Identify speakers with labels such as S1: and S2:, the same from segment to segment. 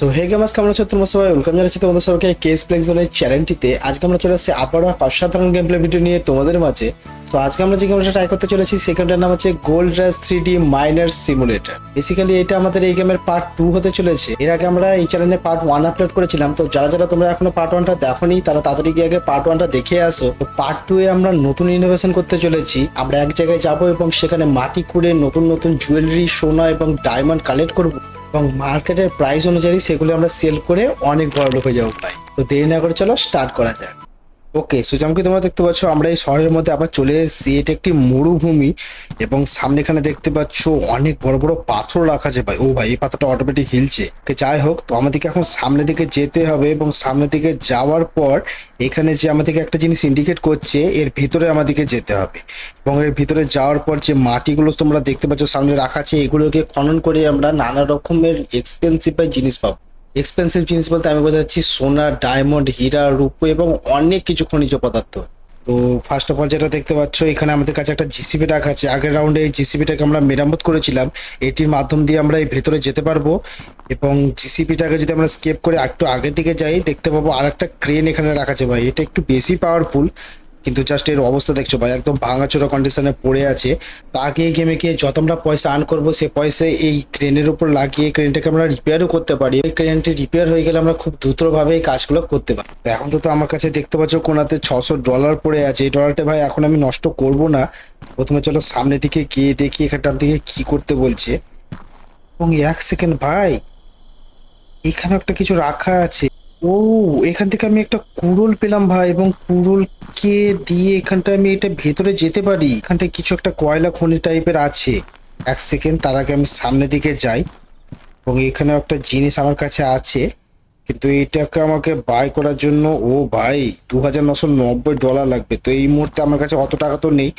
S1: So hey গেমাস কেমন আছো তোমরা সবাই ওয়েলকাম জানাচ্ছি তোমাদের সবাইকে কেস প্লেক্স জোনের চ্যানেলটিতে আজকে আমরা চলে আসছি আবারও অসাধারণ গেম প্লে ভিডিও নিয়ে তোমাদের মাঝে। তো আজকে আমরা যে গেমটা ট্রাই করতে চলেছি, সেখানটার নাম হচ্ছে gold rush three D miner simulator basically এটা আমাদের এই গেমের পার্ট টু হতে চলেছে। এর আগে আমরা এই চ্যানেলে পার্ট ওয়ান আপলোড করেছিলাম। তো যারা যারা তোমরা এখনও পার্ট ওয়ানটা দেখোনি, তারা তাড়াতাড়ি গিয়ে আগে পার্ট ওয়ানটা দেখে আসো। তো পার্ট টু এ আমরা নতুন ইনোভেশন করতে চলেছি। আমরা এক জায়গায় যাব এবং সেখানে মাটি খুঁড়ে নতুন নতুন জুয়েলারি সোনা এবং ডায়মন্ড কালেক্ট করব। এবং মার্কেটের প্রাইস অনুযায়ী সেগুলো আমরা সেল করে অনেক বড় লোক হয়ে যাব। পাই তো দেরি না করে চলো স্টার্ট করা যাক। ওকে সুজামকে তোমরা দেখতে পাচ্ছ, আমরা এই শহরের মধ্যে আবার চলে এসেছি। এটা একটি মরুভূমি এবং সামনে এখানে দেখতে পাচ্ছ অনেক বড় বড় পাথর রাখা আছে ভাই। ও ভাই, এই পাথরটা অটোমেটিক হিলছে। যাই হোক, তো আমাদেরকে এখন সামনের দিকে যেতে হবে এবং সামনের দিকে যাওয়ার পর এখানে যে আমাদেরকে একটা জিনিস ইন্ডিকেট করছে, এর ভিতরে আমাদেরকে যেতে হবে। এবং এর ভিতরে যাওয়ার পর যে মাটিগুলো তোমরা দেখতে পাচ্ছ, সামনে রাখা আছে, এগুলোকে খনন করে আমরা নানা রকমের এক্সপেন্সিভ জিনিস পাবো। এক্সপেন্সিভ জিনিস বলতে আমি বোঝাচ্ছি সোনা ডায়মন্ড হীরা, রূপো এবং অনেক কিছু খনিজ পদার্থ। তো ফার্স্ট অফ অল যেটা দেখতে পাচ্ছ, এখানে আমাদের কাছে একটা জিসিবি রাখা আছে। আগের রাউন্ডে এই জিসিবিটাকে আমরা মেরামত করেছিলাম। এটির মাধ্যম দিয়ে আমরা এই ভেতরে যেতে পারব এবং জিসিবিটাকে যদি আমরা স্কেপ করে একটু আগের দিকে যাই, দেখতে পাবো আর একটা ক্রেন এখানে রাখা আছে ভাই। এটা একটু বেশি পাওয়ারফুল কিন্তু জাস্ট এর অবস্থা দেখছ ভাই, একদম ভাঙাচোরা কন্ডিশনে পড়ে আছে। তো আগে গেমে গিয়ে যত আমরা পয়সা আর্ন করব, সে পয়সা এই ক্রেনের উপর লাগিয়ে ক্রেনটাকে আমরা রিপেয়ারও করতে পারি। এই ক্রেনটি রিপেয়ার হয়ে গেলে আমরা খুব দ্রুতভাবে এই কাজগুলো করতে পারি তো এখন তো তো আমার কাছে দেখতে পাচ্ছ কোনাতে ছশো ডলার পড়ে আছে। এই ডলারটা ভাই এখন আমি নষ্ট করব না। প্রথমে চলো সামনের দিকে গিয়ে দেখি এখানটার দিকে কি করতে বলছে। এবং এক সেকেন্ড ভাই এখানে একটা কিছু রাখা আছে। ও, এখান থেকে আমি একটা কুড়োল পেলাম ভাই এবং কুড়োলকে দিয়ে এখানটা আমি এটা ভেতরে যেতে পারি। এখানটায় কিছু একটা কয়লা খনি টাইপের আছে। এক সেকেন্ড তার আগে আমি সামনের দিকে যাই এবং এখানে একটা জিনিস আমার কাছে আছে। কিন্তু এটাকে আমাকে বাই করার জন্য, ও ভাই দু হাজার নশো নব্বই ডলার লাগবে। তো এই মুহূর্তে আমার কাছে অত টাকা তো নেই।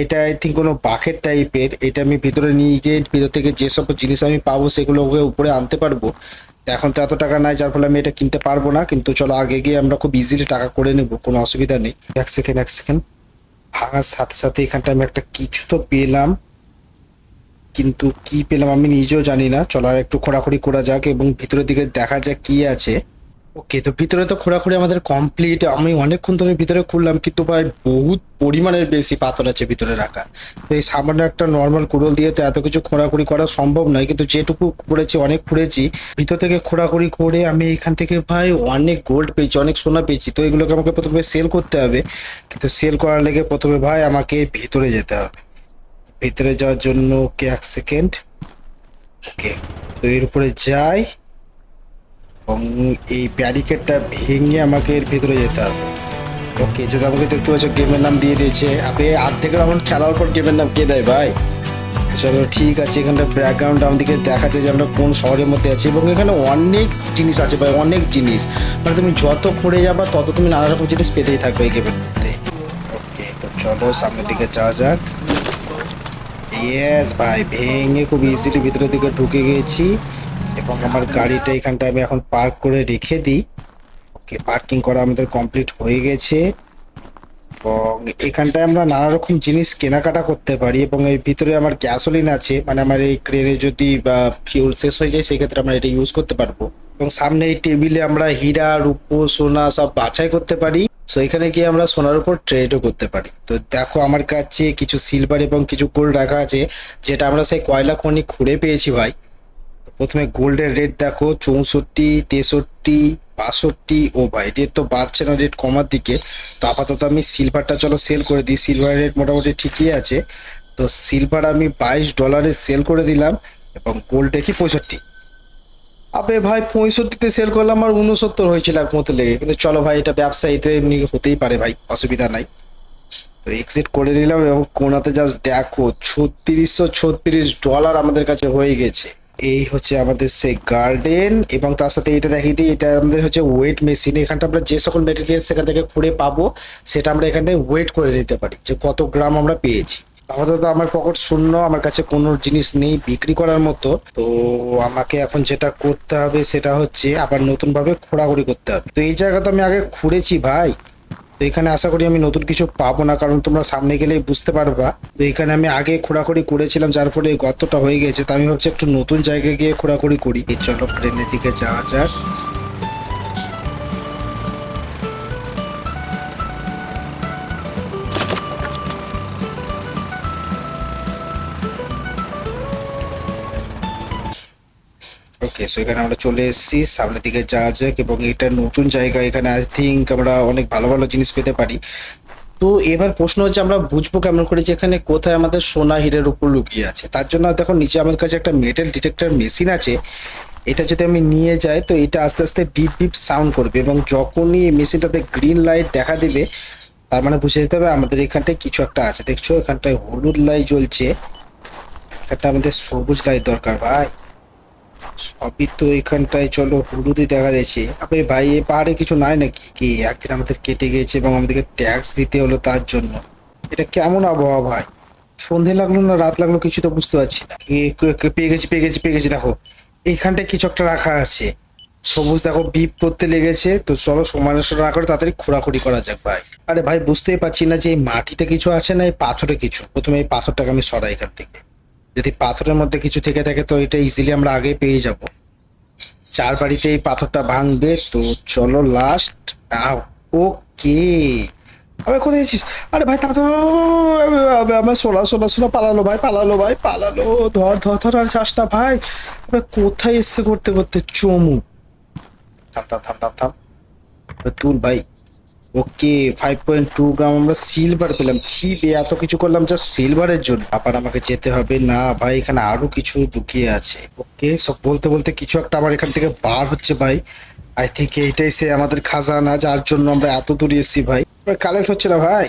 S1: এটা আই থিঙ্ক কোনো বাকেট টাইপের এটা আমি ভিতরে নিয়ে গিয়ে, ভিতর থেকে যেসব জিনিস আমি পাবো, সেগুলোকে উপরে আনতে পারব। এখন তো এত টাকা নাই, যার ফলে আমি এটা কিনতে পারব না। কিন্তু চলো, আগে গিয়ে আমরা খুব ইজিলি টাকা করে নেব, কোনো অসুবিধা নেই। এক সেকেন্ড এক সেকেন্ড ভাঙার সাথে সাথে এখানটা আমি একটা কিছু তো পেলাম। কিন্তু কি পেলাম আমি নিজেও জানি না। চলো, আর একটু খোঁড়াখড়ি করা যাক এবং ভিতরের দিকে দেখা যাক কি আছে। ওকে, তো ভিতরে তো খোঁড়াখুড়ি আমাদের কমপ্লিট আমি অনেকক্ষণ ধরে ভিতরে খুললাম কিন্তু ভাই বহুত পরিমাণের বেশি পাথর আছে ভিতরে রাখা। তো এই সামান্য একটা নর্মাল কুড়োল দিয়ে তো এত কিছু খোঁড়াখুড়ি করা সম্ভব নয়, কিন্তু যেটুকু করেছি, অনেক খুঁড়েছি। ভিতর থেকে খোঁড়াখুড়ি করে আমি এখান থেকে ভাই অনেক গোল্ড পেয়েছি, অনেক সোনা পেয়েছি। তো এগুলোকে আমাকে প্রথমে সেল করতে হবে, কিন্তু সেল করার লেগে প্রথমে ভাই আমাকে ভিতরে যেতে হবে। ভিতরে যাওয়ার জন্য, ওকে, এক সেকেন্ড ওকে, তো এর উপরে যাই। এবং এই ব্যারিকেডটা ভেঙে আমাকে এর ভিতরে যেতে হবে। ওকে যেটা আমাকে দেখতে পাচ্ছ গেমের নাম দিয়ে দিয়েছে। আপনি আর্ধেক রাউন্ড খেলার পর গেমের নাম কে দেয় ভাই? চলো ঠিক আছে, এখানটা ব্যাকগ্রাউন্ড আমাদেরকে দেখাচ্ছে যে আমরা কোন শহরের মধ্যে আছি এবং এখানে অনেক জিনিস আছে ভাই, অনেক জিনিস। মানে তুমি যত ঘুরে যাবা, তত তুমি নানা রকম জিনিস পেতেই থাকবে এই গেমের মধ্যে। ওকে তো চলো সামনের দিকে যাওয়া যাক। ইয়েস ভাই, ভেঙে খুব ইজিলি ভিতরের দিকে ঢুকে গেছি। এবং আমার গাড়িটা এখানটা আমি এখন পার্ক করে রেখে দিই। ওকে পার্কিং করা আমাদের কমপ্লিট হয়ে গেছে। এবং এখানটায় আমরা নানা রকম জিনিস কেনাকাটা করতে পারি এবং এর ভিতরে আমার গ্যাসোলিন আছে মানে আমার এই ক্রেনে যদি, বা ফিউল শেষ হয়ে যায়, সেক্ষেত্রে আমরা এটা ইউজ করতে পারব। এবং সামনে এই টেবিলে আমরা হীরা, রূপো, সোনা সব বাছাই করতে পারি। সো এখানে গিয়ে আমরা সোনার উপর ট্রেডও করতে পারি। তো দেখো, আমার কাছে কিছু সিলভার এবং কিছু গোল্ড রাখা আছে, যেটা আমরা সেই কয়লা খনি খুঁড়ে পেয়েছি ভাই। প্রথমে গোল্ডের রেট দেখো, চৌষট্টি, তেষট্টি, বাষট্টি, ও ভাই রেট তো বাড়ছে না রেট কমার দিকে। তো আপাতত আমি সিলভারটা চলো সেল করে দিই। সিলভারের রেট মোটামুটি ঠিকই আছে। তো সিলভার আমি বাইশ ডলারে সেল করে দিলাম এবং গোল্ডে কি পঁয়ষট্টি। আবে ভাই, পঁয়ষট্টিতে সেল করলাম আর উনসত্তর হয়েছিল এক মতো লেগে। কিন্তু চলো ভাই, এটা ব্যবসা এটা এমনি হতেই পারে ভাই, অসুবিধা নাই। তো এক্সিট করে নিলাম এবং কোনাতে জাস্ট দেখো, ছত্রিশশো ছত্রিশ ডলার আমাদের কাছে হয়ে গেছে। এই হচ্ছে আমাদের সেই গার্ডেন এবং তার সাথে এটা দেখিয়ে দিই, এটা আমাদের হচ্ছে ওয়েট মেশিন এখানটা আমরা যে সকল মেটেরিয়াল সেখান থেকে খুঁড়ে পাবো, সেটা আমরা এখান থেকে ওয়েট করে নিতে পারি, যে কত গ্রাম আমরা পেয়েছি। আপাতত আমার পকেট শূন্য, আমার কাছে কোনো জিনিস নেই বিক্রি করার মতো, তো আমাকে এখন যেটা করতে হবে সেটা হচ্ছে আবার নতুন ভাবে খোঁড়াখুড়ি করতে হবে। তো এই জায়গা তো আমি আগে খুঁড়েছি ভাই। তো এখানে আশা করি আমি নতুন কিছু পাবো না, কারণ তোমরা সামনে গেলেই বুঝতে পারবা। তো এখানে আমি আগে খোঁড়াখুড়ি করেছিলাম, যার ফলে গর্তটা হয়ে গেছে তো আমি ভাবছি একটু নতুন জায়গায় গিয়ে খোঁড়াখুড়ি করি। চলো প্লেনের দিকে যাওয়া যাক। সো এখানে আমরা চলে এসেছি, সামনের দিকে যাওয়া যাক এবং এটা নতুন জায়গা। এখানে আই থিঙ্ক আমরা অনেক ভালো ভালো জিনিস পেতে পারি। তো এবার প্রশ্ন হচ্ছে, আমরা বুঝব কেমন করে যে এখানে কোথায় আমাদের সোনা হিরের উপর লুকিয়ে আছে। তার জন্য দেখো, নিচে আমার কাছে একটা মেটাল ডিটেক্টর মেশিন আছে। এটা যদি আমি নিয়ে যাই, তো এটা আস্তে আস্তে বিপ বিপ সাউন্ড করবে, এবং যখনই এই মেশিনটাতে গ্রিন লাইট দেখা দিবে, তার মানে বুঝে যেতে হবে আমাদের এখানটায় কিছু একটা আছে। দেখছ, এখানটায় হলুদ লাইট জ্বলছে। এখানটা আমাদের সবুজ লাইট দরকার, ভাই। সবই তো এখানটায় চলো, হলুদই দেখা যাচ্ছে। আবে ভাই, এ পাহাড়ে কিছু নাই নাকি? কি, একদিন আমাদের কেটে গেছে এবং আমাদেরকে ট্যাক্স দিতে হলো তার জন্য। এটা কেমন আবহাওয়া ভাই? সন্ধে লাগল না, রাত লাগল কিছু তো বুঝতে পারছি না। পেয়ে গেছি পেয়ে গেছি পেয়ে গেছি, দেখো। এইখানটায় কিছু একটা রাখা আছে। সবুজ, দেখো বিপ করতে লেগেছে। তো চলো সমানের সাথে না করে তাড়াতাড়ি খোঁড়াখুড়ি করা যাক ভাই। আরে ভাই, বুঝতেই পারছি না যে এই মাটিতে কিছু আছে না এই পাথরে কিছু? প্রথমে এই পাথরটাকে আমি সরাই এখান থেকে। যদি পাথরের মধ্যে কিছু থেকে থাকে, তো এটা ইজিলি আমরা আগে পেয়ে যাব। চার বাড়িতে এই পাথরটা ভাঙবে, তো চলো লাস্ট ওকে আবে, কোথায় আছিস? আরে ভাই তাড়াতাড়ি আবে আমার সোনা সোনা সোনা পালালো ভাই পালালো ভাই, পালালো। ধর ধর ধর, আর চাস না ভাই। কোথায় এসছে করতে করতে? চমু। থাম থাম থাম থাম থাম। তুল ভাই। Okay five point two gram আমরা সিলভার পেলাম। ছিপ এত কিছু করলাম যা সিলভারের জন্য। আবার আমাকে যেতে হবে। না ভাই, এখানে আরও কিছু ঢুকিয়ে আছে। ওকে, সব বলতে বলতে কিছু একটা আমার এখান থেকে বার হচ্ছে ভাই। আই থিঙ্ক এইটাই সে আমাদের খাজানা, যার জন্য আমরা এত দূর এসেছি ভাই। কালেক্ট হচ্ছে না ভাই।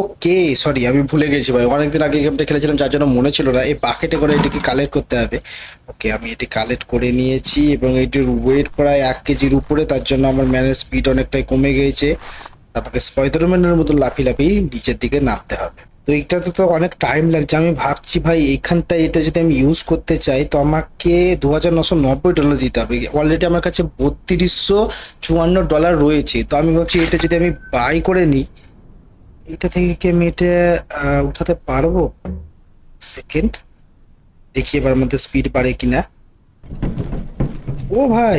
S1: ওকে সরি আমি ভুলে গেছি ভাই। অনেকদিন আগে গেমটা খেলেছিলাম, যার জন্য মনে ছিল না। এই বাকেটে করে এটিকে কালেক্ট করতে হবে। ওকে আমি এটি কালেক্ট করে নিয়েছি এবং এটির ওয়েট প্রায় এক কেজির উপরে, তার জন্য আমার ম্যানের স্পিড অনেকটাই কমে গিয়েছে তারপরে স্পাইডারম্যানের মতো লাফি লাফি নিচের দিকে নামতে হবে। তো এইটাতে তো অনেক টাইম লাগছে। আমি ভাবছি ভাই, এইখানটায় এটা যদি আমি ইউজ করতে চাই, তো আমাকে দু হাজার নশো নব্বই ডলার দিতে হবে। অলরেডি আমার কাছে বত্রিশশো চুয়ান্ন ডলার রয়েছে। তো আমি ভাবছি এটা যদি আমি বাই করে নিই এটা থেকে কি আমি এটা উঠাতে পারব? সেকেন্ড দেখি এবার মধ্যে স্পিড বাড়ে কিনা। ও ভাই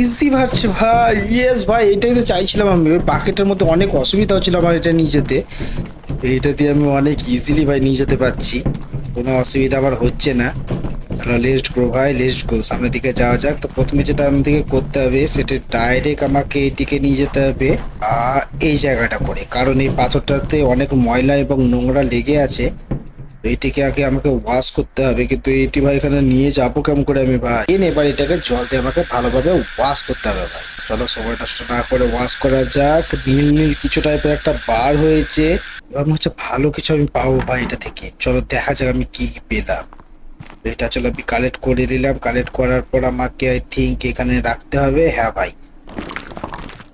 S1: ইজি বাড়ছে ভাই। ইয়েস ভাই, এটাই তো চাইছিলাম আমি। ওই বাকেটের মধ্যে অনেক অসুবিধা হচ্ছিল আমার এটা নিয়ে যেতে। এটা দিয়ে আমি অনেক ইজিলি ভাই নিয়ে যেতে পারছি। কোনো অসুবিধা আবার হচ্ছে না। লেস্ট গ্রো ভাই লেস্ট গ্রো সামনের দিকে যাওয়া যাক। তো প্রথমে যেটা আমাদেরকে করতে হবে, সেটা ডাইরেক্ট আমাকে এটিকে নিয়ে যেতে হবে এই জায়গাটা করে। কারণ এই পাথরটাতে অনেক ময়লা এবং নোংরা লেগে আছে। এটিকে আগে আমাকে ওয়াশ করতে হবে। কিন্তু এটি ভাই এখানে নিয়ে যাব কেমন করে আমি ভাই? এবার এটাকে জল দিয়ে আমাকে ভালোভাবে ওয়াশ করতে হবে ভাই। চলো, সময় নষ্ট না করে ওয়াশ করা যাক। নীল নীল কিছু টাইপের একটা বার হয়েছে। এবার হচ্ছে ভালো কিছু আমি পাবো ভাই এটা থেকে। চলো, দেখা যাক আমি কি পেলাম। এটা চলো, আমি কালেক্ট করে দিলাম। কালেক্ট করার পর আমাকে আই থিঙ্ক এখানে রাখতে হবে। হ্যাঁ ভাই।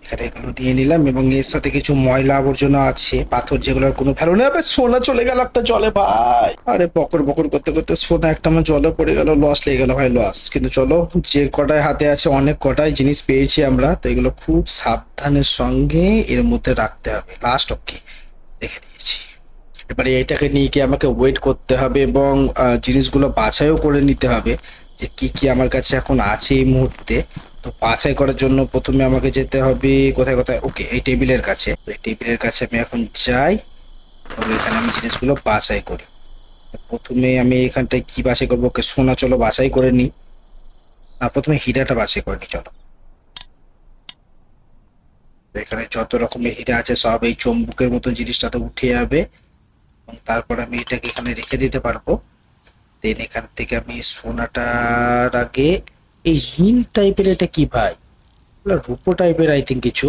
S1: এখানে এগুলো নিয়ে নিলাম এবং এর সাথে কিছু ময়লা আবর্জনা আছে, পাথর যেগুলোর কোনো ভ্যালু নেই আবে, সোনা চলে গেল একটা জলে, ভাই। আরে, বকর বকর করতে করতে সোনা একটা আমার জলে পড়ে গেল লস লেগে গেল, ভাই লস কিন্তু চলো, যে কটায় হাতে আছে, অনেক কটাই জিনিস পেয়েছি আমরা। তো এগুলো খুব সাবধানের সঙ্গে এর মধ্যে রাখতে হবে। লাস্ট ওকে রেখে দিয়েছি। এবারে এটাকে নিয়ে কি আমাকে ওয়েট করতে হবে এবং জিনিসগুলো বাছাইও করে নিতে হবে যে কি কি আমার কাছে এখন আছে এই মুহূর্তে। তো বাছাই করার জন্য প্রথমে আমাকে যেতে হবে কোথায় কোথায়? ওকে এই টেবিলের কাছে। এই টেবিলের কাছে আমি এখন যাই এখানে আমি জিনিসগুলো বাছাই করি। প্রথমে আমি এখানটায় কি বাছাই করব? ওকে সোনা, চলো বাছাই করে নিই। না প্রথমে হীরাটা বাছাই করে নিই, চলো। এখানে যত রকমের হীরা আছে সব এই চম্বুকের মতো জিনিসটা তো উঠে যাবে। এবং তারপর আমি এটাকে এখানে রেখে দিতে পারব। দেন এখান থেকে আমি সোনাটার আগে এই হিল টাইপের এটা কি ভাই? রূপো টাইপের আই থিঙ্ক কিছু।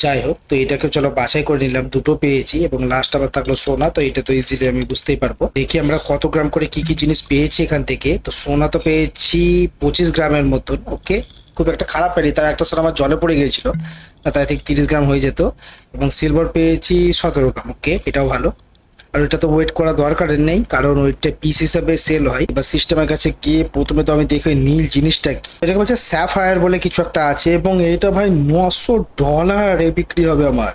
S1: যাই হোক, তো এটাকে চলো বাছাই করে নিলাম। দুটো পেয়েছি এবং লাস্ট আবার থাকল সোনা, তো এটা তো ইজিলি আমি বুঝতেই পারব। দেখি আমরা কত গ্রাম করে কি কি জিনিস পেয়েছি এখান থেকে। তো সোনা তো পেয়েছি পঁচিশ গ্রামের মতন ওকে খুব একটা খারাপ পাইনি তার একটা সোনা আমার জলে পড়ে গিয়েছিল তাই ঠিক তিরিশ গ্রাম হয়ে যেত। এবং সিলভার পেয়েছি সতেরো গ্রাম ওকে এটাও ভালো। আর ওইটা তো ওয়েট করা দরকার নেই, কারণ ওইটা পিস হিসাবে সেল হয়। বা সিস্টেমের কাছে গিয়ে প্রথমে তো আমি দেখি নীল জিনিসটা কি। এটাকে বলছে স্যাফায়ার বলে কিছু একটা আছে, এবং এটা ভাই নশো ডলারে বিক্রি হবে আমার।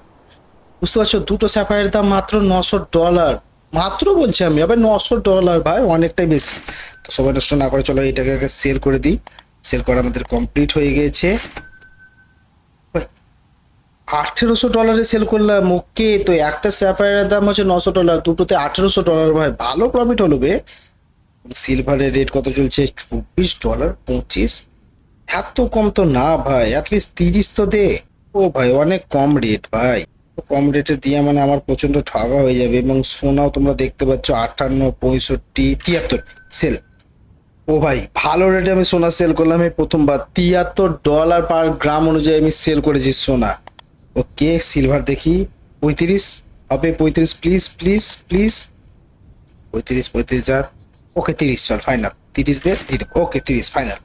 S1: বুঝতে পারছ? দুটো স্যাফায়ার দাম মাত্র নশো ডলার মাত্র বলছি আমি, আবার নশো ডলার ভাই, অনেকটাই বেশি। তো সবাই নষ্ট না করে চলো এটাকে সেল করে দিই। সেল করা আমাদের কমপ্লিট হয়ে গেছে। আঠেরোশো ডলারে সেল করলাম ওকে তো একটা স্যাফায়ারের দাম হচ্ছে নশো ডলার, দুটোতে আঠেরোশো ডলার, ভাই, ভালো প্রফিট হলো বে। সিলভারের রেট কত চলছে? চব্বিশ ডলার পঁচিশ। এত কম তো না, ভাই অ্যাটলিস্ট তিরিশ তো দে। ও ভাই, অনেক কম রেট ভাই। কম রেটে দিয়ে মানে আমার প্রচণ্ড ঠগা হয়ে যাবে এবং সোনাও তোমরা দেখতে পাচ্ছ, আটান্ন, পঁয়ষট্টি, তিয়াত্তর সেল ও ভাই, ভালো রেটে আমি সোনা সেল করলাম, এই প্রথমবার। তিয়াত্তর ডলার পার গ্রাম অনুযায়ী আমি সেল করেছি সোনা। ওকে, সিলভার দেখি। পঁয়ত্রিশ, হবে পঁয়ত্রিশ প্লিজ প্লিজ প্লিজ পঁয়ত্রিশ পঁয়ত্রিশ হাজার। ওকে, তিরিশ, চল ফাইনাল তিরিশ দে ওকে, তিরিশ ফাইনাল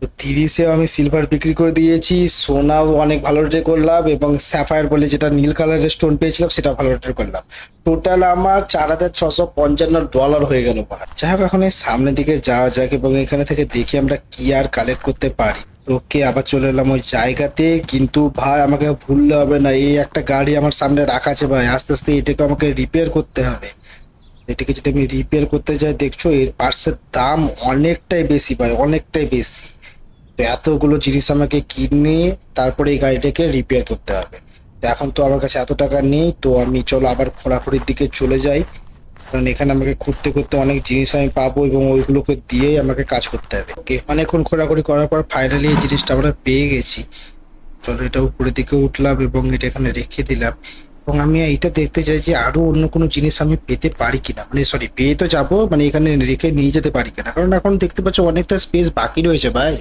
S1: তো তিরিশে আমি সিলভার বিক্রি করে দিয়েছি। সোনাও অনেক ভালো রেটে করলাম এবং স্যাফায়ার বলে যেটা নীল কালারের স্টোন পেয়েছিলাম সেটা ভালো রেটে করলাম। টোটাল আমার চার হাজার ছশো পঞ্চান্ন ডলার হয়ে গেল। যাই হোক, এখন এই সামনের দিকে যাওয়া যাক এবং এখানে থেকে দেখি আমরা কি আর কালেক্ট করতে পারি। ওকে আবার চলে এলাম ওই জায়গাতে, কিন্তু ভাই আমাকে ভুললে হবে না। এই একটা গাড়ি আমার সামনে রাখা আছে ভাই, আস্তে আস্তে এটাকে আমাকে রিপেয়ার করতে হবে। এটাকে যদি আমি রিপেয়ার করতে যাই, দেখছ এর পার্সের দাম অনেকটাই বেশি ভাই, অনেকটাই বেশি। তো এতগুলো জিনিস আমাকে কিনে তারপরে এই গাড়িটাকে রিপেয়ার করতে হবে। তো এখন তো আমার কাছে এত টাকা নেই, তো আমি চলো আবার খোঁড়াখুড়ির দিকে চলে যাই। কারণ এখানে আমাকে ঘুরতে ঘুরতে অনেক জিনিস আমি পাবো এবং ওইগুলোকে দিয়েই আমাকে কাজ করতে হবে। অনেকক্ষণ খোঁড়াখুড়ি করার পর ফাইনালি এই জিনিসটা আমরা পেয়ে গেছি। চলো এটা উপরের দিকে উঠলাম এবং এটা এখানে রেখে দিলাম। এবং আমি এইটা দেখতে চাই যে আরও অন্য কোনো জিনিস আমি পেতে পারি কিনা। মানে সরি পেয়ে তো যাব মানে এখানে রেখে নিয়ে যেতে পারি কিনা? কারণ এখন দেখতে পাচ্ছ অনেকটা স্পেস বাকি রয়েছে ভাই।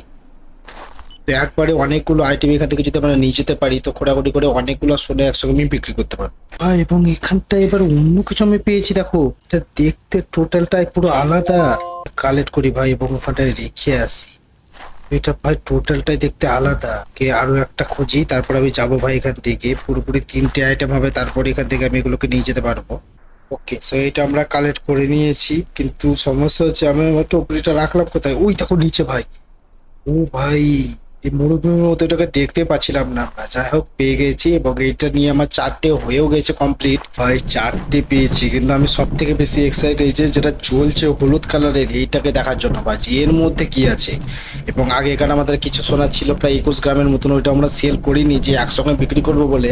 S1: তো একবারে অনেকগুলো আইটেম এখান থেকে যদি আমরা নিয়ে যেতে পারি, তো খোঁড়াখুড়ি করে অনেকগুলো সোনা একসঙ্গে আমি বিক্রি করতে পারব। ভাই এবং এখানটা এবার অন্য কিছু আমি পেয়েছি, দেখো। এটা দেখতে টোটালটাই পুরো আলাদা। কালেক্ট করি ভাই, এবং ওখানটায় রেখে আসি। এটা ভাই টোটালটাই দেখতে আলাদা। কে আরও একটা খুঁজি, তারপর আমি যাব ভাই এখান থেকে। পুরোপুরি তিনটে আইটেম হবে, তারপর এখান থেকে আমি এগুলোকে নিয়ে যেতে পারব। ওকে সো এটা আমরা কালেক্ট করে নিয়েছি। কিন্তু সমস্যা হচ্ছে, আমি আমার টপরিটা রাখলাম কোথায়? ওই দেখো নিচে ভাই। ও ভাই এই মরুভূমির দেখতে পাচ্ছিলাম না আমরা। যাই হোক, পেয়ে গেছি এবং এইটা নিয়ে আমার চারটে হয়েও গেছে কমপ্লিট ভাই, চারটে পেয়েছি, কিন্তু আমি সব থেকে বেশি এক্সাইট এই যে যেটা জ্বলছে হলুদ কালারের এইটাকে দেখার জন্য। ভাজি এর মধ্যে কি আছে? এবং আগে এখানে আমাদের কিছু সোনা ছিল, প্রায় একুশ গ্রামের মতন, ওইটা আমরা সেল করিনি, যে একসঙ্গে বিক্রি করব বলে।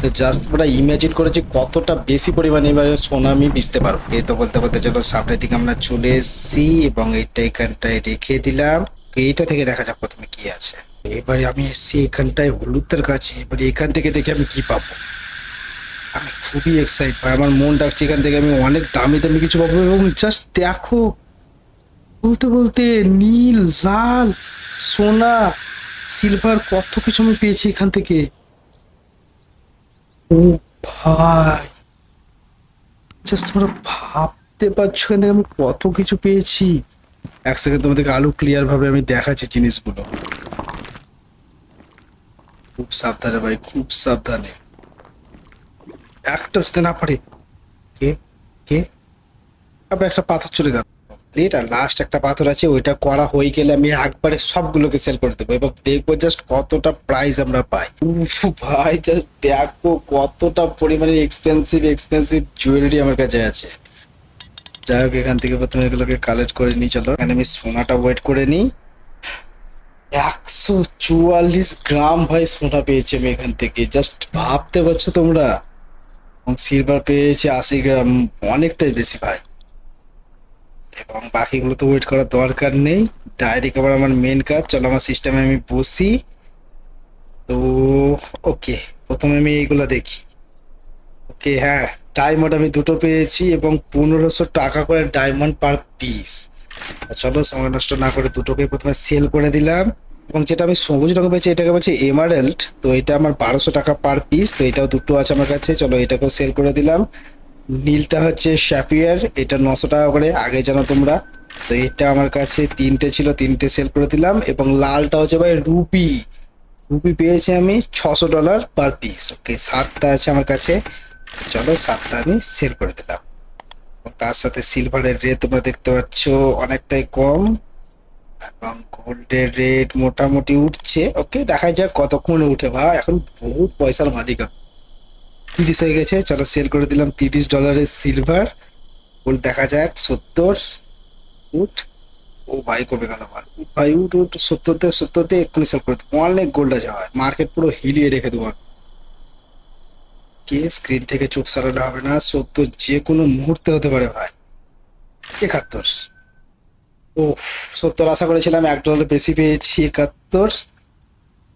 S1: তো জাস্ট আমরা ইমাজিন করেছি কতটা বেশি পরিমাণে এবারে সোনা আমি বেচতে পারব। এই তো বলতে বলতে চলো, সামনের দিকে আমরা চলে এসেছি এবং এটা এখানটায় রেখে দিলাম। এইটা থেকে দেখা যাক প্রথমে কি আছে। এবারে আমি এসেছি এখানটায় হলুদের কাছে। এবারে এখান থেকে দেখে আমি কি পাবো। আমি খুবই এক্সাইট ভাই। আমার মন ডাকছে এখান থেকে। আমি অনেক দামি দামি কিছু পাবো এবং জাস্ট দেখো, বলতে বলতে নীল, লাল, সোনা সিলভার কত কিছু আমি পেয়েছি এখান থেকে। ও ভাই জাস্ট তোমরা ভাবতে পারছ এখান থেকে আমি কত কিছু পেয়েছি। এক সেকেন্ড তোমাদেরকে আলু ক্লিয়ার ভাবে আমি দেখাচ্ছি জিনিসগুলো। খুব সাবধানে ভাই, খুব সাবধানে। একটা বুঝতে না পারে। কে? কে? আবার একটা পাথর চলে গেল প্লেট আর লাস্ট একটা পাথর আছে, ওইটা করা হয়ে গেলে আমি একবারে সবগুলোকে সেল করে দেবো এবং দেখব জাস্ট কতটা প্রাইস আমরা পাই। ভাই জাস্ট দেখো কতটা পরিমাণে এক্সপেন্সিভ এক্সপেন্সিভ জুয়েলারি আমার কাছে আছে। যাই হোক, এখান থেকে প্রথমে এগুলোকে কালেক্ট করে নিই, চলো। এখানে আমি সোনাটা ওয়েট করে নিই। একশো চুয়াল্লিশ গ্রাম ভাই সোনা পেয়েছি আমি এখান থেকে। জাস্ট ভাবতে পারছ তোমরা? এবং সিলভার পেয়েছি আশি গ্রাম, অনেকটাই বেশি ভাই। এবং বাকিগুলো তো ওয়েট করার দরকার নেই। ডাইরেক্ট আবার আমার মেন কাজ, চলো আমার সিস্টেমে আমি বসি। তো ওকে প্রথমে আমি এইগুলো দেখি। ওকে হ্যাঁ ডায়মন্ড আমি দুটো পেয়েছি এবং পনেরোশো টাকা করে ডায়মন্ড পার পিস চলো সময় নষ্ট না করে দুটোকে প্রথমে সেল করে দিলাম। এবং যেটা আমি সবুজ রঙ পেয়েছি, এটাকে বলছি এমারেল্ড তো এটা আমার বারোশো টাকা পার পিস তো এটাও দুটো আছে আমার কাছে। চলো এটাকেও সেল করে দিলাম। নীলটা হচ্ছে শ্যাপিয়ার এটা নশো টাকা করে, আগে জানো তোমরা। তো এটা আমার কাছে তিনটে ছিল, তিনটে সেল করে দিলাম। এবং লালটা হচ্ছে ভাই রুপি। রুপি পেয়েছি আমি ছশো ডলার পার পিস ওকে সাতটা আছে আমার কাছে। চলো সাতটা আমি সেল করে দিলাম। তার সাথে সিলভারের রেট তোমরা দেখতে পাচ্ছ অনেকটাই কম। এবং গোল্ডের রেট মোটামুটি উঠছে। ওকে দেখা যাক কতক্ষণে উঠে। ভাই, এখন বহুত পয়সার মালিক। তিরিশ হয়ে গেছে, চলো সেল করে দিলাম তিরিশ ডলারের সিলভার গোল্ড দেখা যাক, সত্তর। উঠ। ও ভাই, কমে গেল আমার। ভাই, উঠ উঠ। সত্তরতে সত্তরতে এক্ষুনি সেল করে দেবো অনেক গোল্ড ভাই। মার্কেট পুরো হিলিয়ে রেখে দেবো। কে স্ক্রিন থেকে চোখ সারালে হবে না? সত্য যে কোনো মুহূর্তে হতে পারে ভাই। একাত্তর। ও সত্তর আশা করেছিলাম এক ডলার বেশি পেয়েছি, একাত্তর।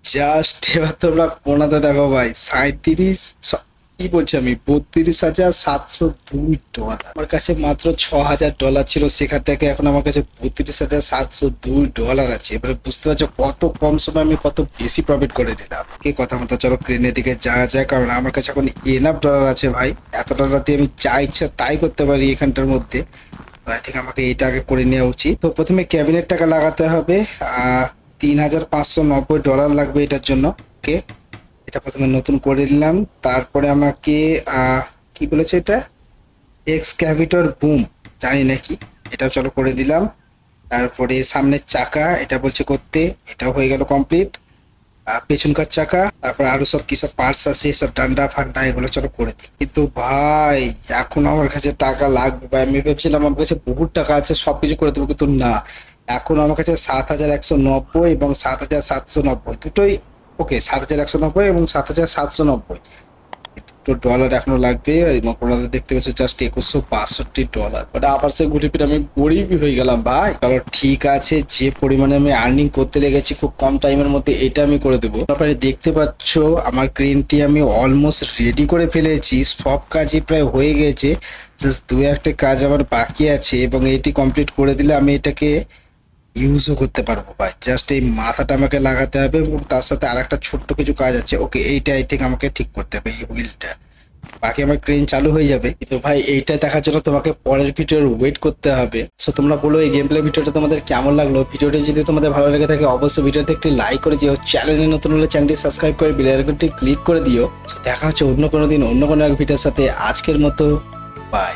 S1: জাস্ট এবার তোমরা কোনাতে দেখো ভাই সাঁত্রিশ কি বলছি আমি? বত্রিশ হাজার সাতশো দুই ডলার। আমার কাছে মাত্র ছ হাজার ডলার ছিল, সেখান থেকে এখন আমার কাছে বত্রিশ হাজার সাতশো দুই ডলার আছে। এবারে বুঝতে পারছ কত কম সময় আমি কত বেশি প্রফিট করে দিলাম। কি কথা মতো চলো ক্রেনের দিকে যাওয়া যায় কারণ আমার কাছে এখন এনাফ ডলার আছে ভাই। এত ডলার দিয়ে আমি যা ইচ্ছা তাই করতে পারি এখানটার মধ্যে। আই থিঙ্ক আমাকে এটা আগে করে নেওয়া উচিত। তো প্রথমে ক্যাবিনেট টাকা লাগাতে হবে। তিন হাজার পাঁচশো নব্বই ডলার লাগবে এটার জন্য। ওকে এটা প্রথমে নতুন করে নিলাম। তারপরে আমাকে কি বলেছে এটা? এক্স ক্যাভিটর বুম জানি না কি। এটাও চলো করে দিলাম। তারপরে সামনের চাকা, এটা বলছে করতে। এটাও হয়ে গেল কমপ্লিট পেছনকার চাকা, তারপর আরও সব কি সব পার্টস আছে, সব ডান্ডা ফান্ডা, এগুলো চলো করে দিই। কিন্তু ভাই, এখন আমার কাছে টাকা লাগবে ভাই। আমি ভেবেছিলাম আমার কাছে বহুত টাকা আছে সব কিছু করে দেবো, কিন্তু না। এখন আমার কাছে সাত হাজার একশো নব্বই এবং সাত হাজার সাতশো নব্বই। দুটোই ওকে, সাত হাজার একশো নব্বই এবং সাত হাজার সাতশো নব্বই। দুটো ডলার এখনও লাগবে এবং আপনাদের দেখতে পাচ্ছেন জাস্ট একুশশো বাষট্টি ডলার বাট আবার সে ঘুরে ফিরে আমি গরিবই হয়ে গেলাম ভাই। কারণ ঠিক আছে, যে পরিমাণে আমি আর্নিং করতে লেগেছি, খুব কম টাইমের মধ্যে এটা আমি করে দেবো। তারপরে দেখতে পাচ্ছ, আমার গ্রিনটি আমি অলমোস্ট রেডি করে ফেলেছি। সব কাজই প্রায় হয়ে গেছে। জাস্ট দু একটা কাজ আমার বাকি আছে এবং এটি কমপ্লিট করে দিলে আমি এটাকে ইউজও করতে পারব ভাই জাস্ট এই মাথাটা আমাকে লাগাতে হবে এবং তার সাথে আর একটা ছোট্ট কিছু কাজ আছে। ওকে এইটা আই থিঙ্ক আমাকে ঠিক করতে হবে, এই হুইলটা বাকি আমার ট্রেন চালু হয়ে যাবে। কিন্তু ভাই, এইটা দেখার জন্য তোমাকে পরের ভিডিওর ওয়েট করতে হবে। সো তোমরা বলো এই গেম প্লে ভিডিওটা তোমাদের কেমন লাগল? ভিডিওটি যদি তোমাদের ভালো লেগে থাকে, অবশ্যই ভিডিওতে একটি লাইক করে দিও। চ্যানেলে নতুন হলে চ্যানেলটি সাবস্ক্রাইব করে বেল আইকনটি ক্লিক করে দিও। সো দেখা হচ্ছে অন্য কোনো দিন, অন্য কোনো এক ভিডিওর সাথে। আজকের মতো বাই